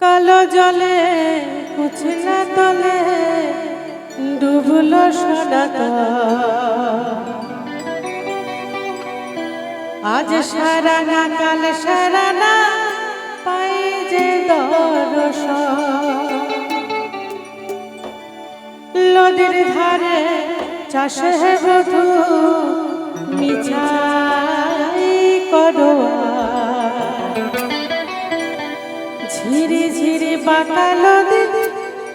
কালো জলে কুচলা তলে ডুবল সদাকা আজ সারা না কাল সারা না পাই যে দরস লদির ধারে চাষ হে বধু, মিছাই করোয়া ঝিরি ঝিরি পাতালো দিন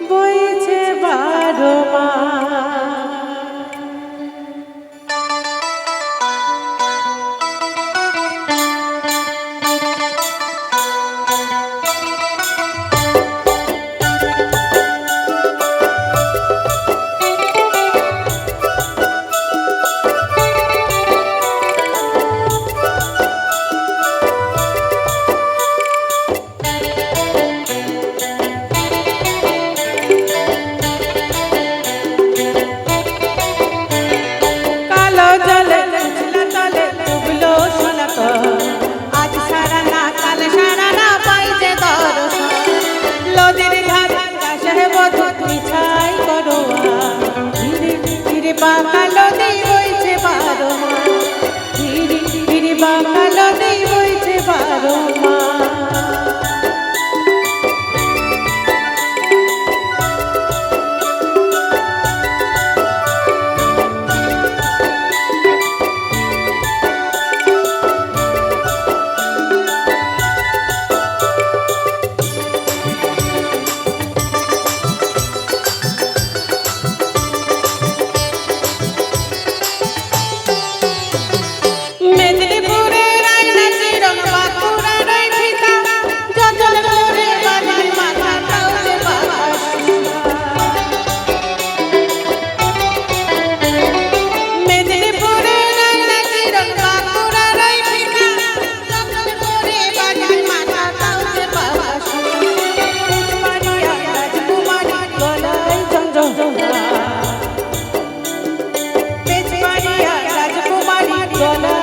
বইছে বারো মা বাঙালতে হয়েছে বারো মাস। গিরি গিরি হয়েছে বারো Yeah, no.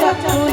যাত্রা